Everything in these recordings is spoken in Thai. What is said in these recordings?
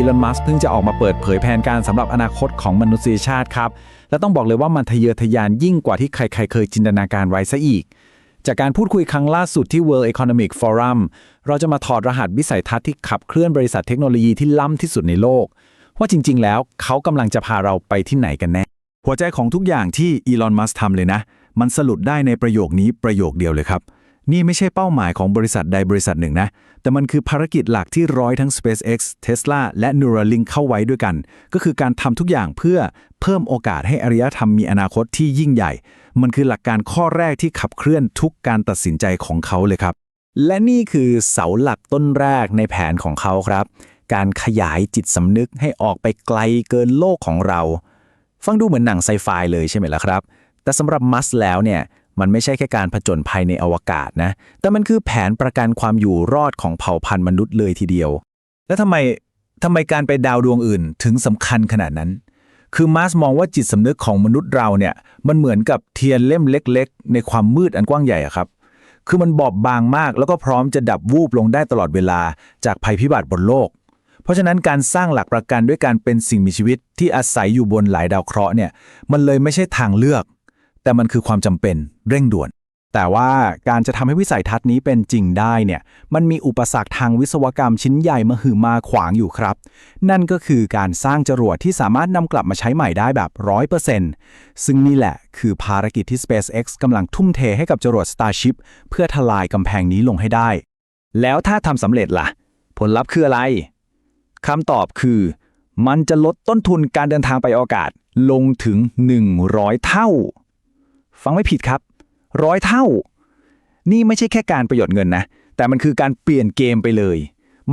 อีลอน มัสก์เพิ่งจะออกมาเปิดเผยแผนการสำหรับอนาคตของมนุษยชาติครับ และต้องบอกเลยว่ามันทะเยอทะยานยิ่งกว่าที่ใครๆ เคยจินตนาการไว้ซะอีก จากการพูดคุยครั้งล่าสุดที่ World Economic Forum เราจะมาถอดรหัสวิสัยทัศน์ที่ขับเคลื่อนบริษัทเทคโนโลยีที่ล้ำที่สุดในโลก ว่าจริง ๆ แล้วเขากำลังจะพาเราไปที่ไหนกันแน่ หัวใจของทุกอย่างที่อีลอน มัสก์ทำเลยนะ มันสรุปได้ในประโยคนี้ประโยคเดียวเลยครับ นี่ไม่ใช่เป้าหมายของบริษัทใดบริษัทหนึ่งนะ แต่มันคือภารกิจหลักที่ร้อยทั้ง SpaceX Tesla และ Neuralink เข้าไว้ด้วยกัน ก็คือการทำทุกอย่างเพื่อเพิ่มโอกาสให้อารยธรรมมีอนาคตที่ยิ่งใหญ่ มันคือหลักการข้อแรกที่ขับเคลื่อนทุกการตัดสินใจของเขาเลยครับ และนี่คือเสาหลักต้นแรกในแผนของเขาครับ การขยายจิตสำนึกให้ออกไปไกลเกินโลกของเรา ฟังดูเหมือนหนังไซไฟเลยใช่ไหมล่ะครับ แต่สำหรับมัสแล้วเนี่ย มันไม่ใช่แค่การผจญภัยในอวกาศนะ แต่มันคือแผนประกันความอยู่รอดของเผ่าพันธุ์มนุษย์เลยทีเดียว แล้วทำไมทำไมการไปดาวดวงอื่นถึงสำคัญขนาดนั้น คือมาสมองว่าจิตสำนึกของมนุษย์เราเนี่ย มันเหมือนกับเทียนเล่มเล็ก ๆ ในความมืดอันกว้างใหญ่อะครับ คือมันบอบบางมาก แล้วก็พร้อมจะดับวูบลงได้ตลอดเวลาจากภัยพิบัติบนโลก เพราะฉะนั้นการสร้างหลักประกันด้วยการเป็นสิ่งมีชีวิตที่อาศัยอยู่บนหลายดาวเคราะห์เนี่ย มันเลยไม่ใช่ทางเลือก แต่มันคือความจำเป็นเร่งด่วน แต่ว่าการจะทำให้วิสัยทัศน์นี้เป็นจริงได้เนี่ยมันมีอุปสรรคทางวิศวกรรมชิ้นใหญ่มหึมาขวางอยู่ครับ นั่นก็คือการสร้างจรวดที่สามารถนำกลับมาใช้ใหม่ได้แบบ 100%ซึ่งนี่แหละคือภารกิจที่ SpaceX กำลังทุ่มเทให้กับจรวด Starship เพื่อทลายกำแพงนี้ลงให้ได้ แล้วถ้าทำสำเร็จล่ะ ผลลัพธ์คืออะไรคำตอบคือ มันจะลดต้นทุนการเดินทางไปอากาศลงถึง 100 เท่า ฟังไม่ผิดครับร้อยเท่า นี่ไม่ใช่แค่การประโยชน์เงินนะ แต่มันคือการเปลี่ยนเกมไปเลย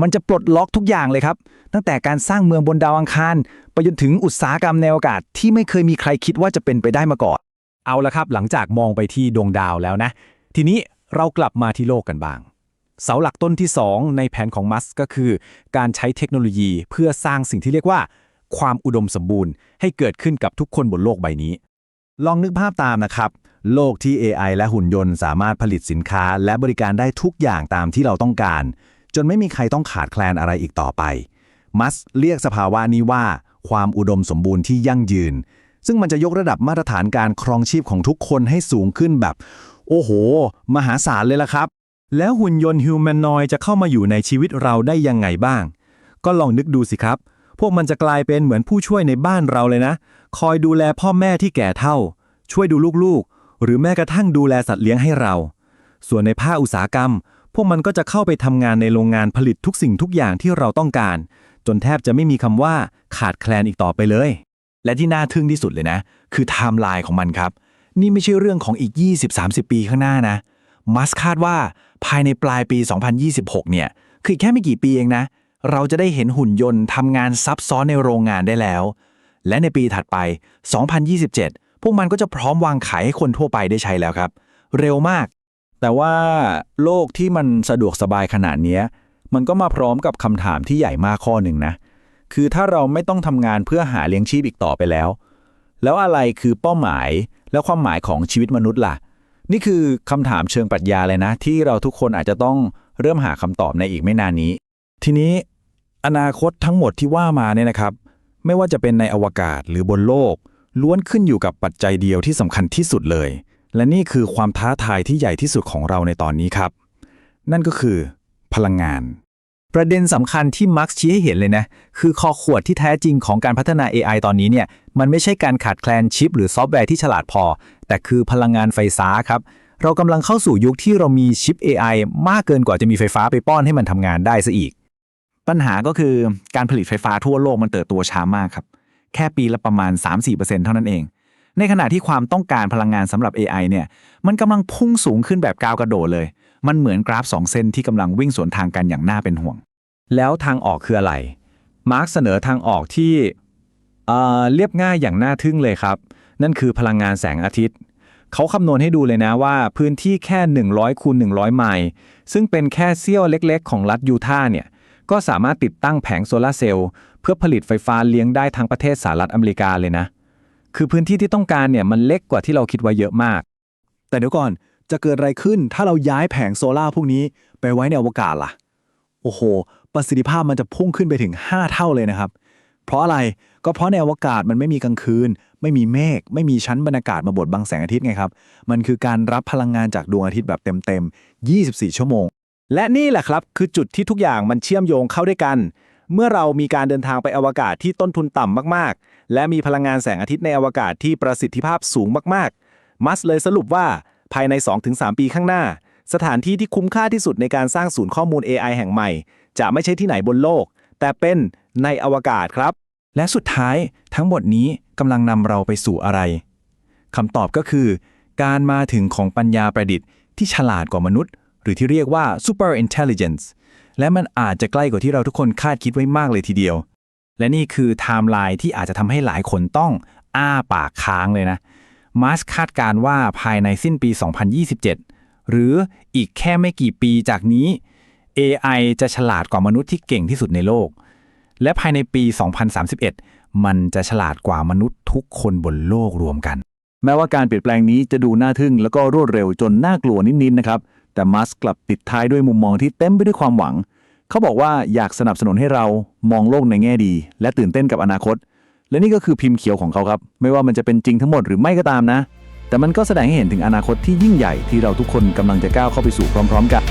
มันจะปลดล็อกทุกอย่างเลยครับ ตั้งแต่การสร้างเมืองบนดาวอังคาร ไปจนถึงอุตสาหกรรมในอากาศที่ไม่เคยมีใครคิดว่าจะเป็นไปได้มาก่อน เอาละครับ หลังจากมองไปที่ดวงดาวแล้วนะ ทีนี้เรากลับมาที่โลกกันบ้าง เสาหลักต้นที่ 2 ในแผนของมัสก์ก็คือ การใช้เทคโนโลยีเพื่อสร้างสิ่งที่เรียกว่า ความอุดมสมบูรณ์ ให้เกิดขึ้นกับทุกคนบนโลกใบนี้ ลองนึกภาพตามนะครับ โลกที่ AI และหุ่นยนต์สามารถผลิตสินค้า และบริการได้ทุกอย่างตามที่เราต้องการ จนไม่มีใครต้องขาดแคลนอะไรอีกต่อไป มัสเรียกสภาวะนี้ว่า ความอุดมสมบูรณ์ที่ยั่งยืน ซึ่งมันจะยกระดับมาตรฐานการครองชีพของทุกคนให้สูงขึ้นแบบ โอ้โห มหาศาลเลยล่ะครับ แล้วหุ่นยนต์ฮิวแมนนอยจะเข้ามาอยู่ในชีวิตเราได้ยังไงบ้าง ก็ลองนึกดูสิครับ พวกมันจะกลายเป็นเหมือนผู้ช่วยในบ้านเราเลยนะ คอยดูแลพ่อแม่ที่แก่เฒ่า ช่วยดูลูกๆ หรือแม้กระทั่งดูแลสัตว์เลี้ยงให้เรา ส่วนในภาคอุตสาหกรรม พวกมันก็จะเข้าไปทำงานในโรงงานผลิตทุกสิ่งทุกอย่างที่เราต้องการ จนแทบจะไม่มีคำว่าขาดแคลนอีกต่อไปเลย และที่น่าทึ่งที่สุดเลยนะ คือไทม์ไลน์ของมันครับ นี่ไม่ใช่เรื่องของอีก 20-30 ปีข้างหน้านะ มัสคาดว่าภายในปลายปี 2026 เนี่ย คือแค่ไม่กี่ปีเองนะ เราจะได้เห็นหุ่นยนต์ทำงานซับซ้อนในโรงงานได้แล้ว และในปีถัดไป 2027 พวกมันก็จะพร้อมวางขายให้คนทั่วไปได้ใช้แล้วครับ เร็วมาก แต่ว่าโลกที่มันสะดวกสบายขนาดนี้มันก็มาพร้อมกับคำถามที่ใหญ่มากข้อหนึ่งนะ คือถ้าเราไม่ต้องทำงานเพื่อหาเลี้ยงชีพอีกต่อไปแล้ว แล้วอะไรคือเป้าหมายและความหมายของชีวิตมนุษย์ล่ะ นี่คือคำถามเชิงปรัชญาเลยนะ ที่เราทุกคนอาจจะต้องเริ่มหาคำตอบในอีกไม่นานนี้ ทีนี้อนาคตทั้งหมดที่ว่ามาเนี่ยนะครับ ไม่ว่าจะเป็นในอวกาศหรือบนโลก ล้วนขึ้นอยู่กับปัจจัยเดียวที่สำคัญที่สุดเลย และนี่คือความท้าทายที่ใหญ่ที่สุดของเราในตอนนี้ครับ นั่นก็คือ พลังงาน ประเด็นสำคัญที่มาร์กชี้ให้เห็นเลยนะ คือคอขวดที่แท้จริงของการพัฒนา AI ตอนนี้เนี่ยมันไม่ใช่การขาดแคลนชิป หรือซอฟต์แวร์ที่ฉลาดพอ แต่คือพลังงานไฟฟ้าครับเรากำลังเข้าสู่ยุคที่เรามีชิป AI มากเกินกว่าจะมีไฟฟ้าไปป้อนให้มันทำงานได้ซะอีก ปัญหาก็คือการผลิตไฟฟ้าทั่วโลกมันเติบโตช้ามากครับ แค่ปีละประมาณ 3-4%เท่านั้นเอง ในขณะที่ความต้องการพลังงานสำหรับ AI เนี่ย มันกำลังพุ่งสูงขึ้นแบบก้าวกระโดดเลย มันเหมือนกราฟ 2 เส้นที่กำลังวิ่งสวนทางกันอย่างน่าเป็นห่วง แล้วทางออกคืออะไร มาร์กเสนอทางออกที่เอ่อเรียบง่ายอย่างน่าทึ่งเลยครับ นั่นคือพลังงานแสงอาทิตย์ เขาคำนวณให้ดูเลยนะว่าพื้นที่แค่ 100คูณ100 ไมล์ ซึ่งเป็นแค่เสี้ยวเล็ก ๆ ของรัฐยูทาห์เนี่ย ก็สามารถติดตั้งแผงโซลาร์เซลล์เพื่อผลิตไฟฟ้าเลี้ยงได้ทั้งประเทศสหรัฐอเมริกาเลยนะ คือพื้นที่ที่ต้องการเนี่ยมันเล็กกว่าที่เราคิดไว้เยอะมาก แต่เดี๋ยวก่อนจะเกิดอะไรขึ้นถ้าเราย้ายแผงโซล่าร์พวกนี้ไปไว้ในอวกาศล่ะ โอ้โหปประสิทธิภาพมันจะพุ่งขึ้นไปถึง 5 เท่าเลยนะครับ เพราะอะไรก็เพราะในอวกาศมันไม่มีกลางคืน ไม่มีเมฆไม่มีชั้นบรรยากาศมาบดบังแสงอาทิตย์ไงครับ มันคือการรับพลังงานจากดวงอาทิตย์แบบเต็มๆ 24 ชั่วโมง และนี่แหละครับคือจุดที่ทุกอย่างมันเชื่อมโยงเข้าด้วยกัน เมื่อเรามีการเดินทางไปอวกาศที่ต้นทุนต่ำมากๆ และมีพลังงานแสงอาทิตย์ในอวกาศที่ประสิทธิภาพสูงมากๆ มัสเลยสรุปว่าภายใน 2-3 ปีข้างหน้า สถานที่ที่คุ้มค่าที่สุดในการสร้างศูนย์ข้อมูล AI แห่งใหม่ จะไม่ใช่ที่ไหนบนโลก แต่เป็นในอวกาศครับ และสุดท้ายทั้งหมดนี้กำลังนำเราไปสู่อะไรคำตอบก็คือ การมาถึงของปัญญาประดิษฐ์ที่ฉลาดกว่ามนุษย์ รือที่เรียกว่า super intelligence และมันอาจจะใกล้กว่าที่เราทุกคนคาดคิดไว้มากเลยทีเดียว และนี่คือไทม์ไลน์ที่อาจจะทำให้หลายคนต้องอ้าปากค้างเลยนะมาสคาดการณ์ว่าภายในสิ้นปี 2027 หรืออีกแค่ไม่กี่ปีจากนี้ AI จะฉลาดกว่ามนุษย์ที่เก่งที่สุดในโลก และภายในปี 2031 มันจะฉลาดกว่ามนุษย์ทุกคนบนโลกรวมกัน แม้ว่าการเปลี่ยนแปลงนี้จะดูน่าทึ่งแล้วก็รวดเร็วจนน่ากลัวนิดๆนะครับ แต่มัสกลับปิดท้ายด้วยมุมมองที่เต็มไปด้วยความหวัง เขาบอกว่าอยากสนับสนุนให้เรามองโลกในแง่ดี และตื่นเต้นกับอนาคต และนี่ก็คือพิมพ์เขียวของเขาครับ ไม่ว่ามันจะเป็นจริงทั้งหมดหรือไม่ก็ตามนะ แต่มันก็แสดงให้เห็นถึงอนาคตที่ยิ่งใหญ่ที่เราทุกคนกำลังจะก้าวเข้าไปสู่พร้อม ๆ กัน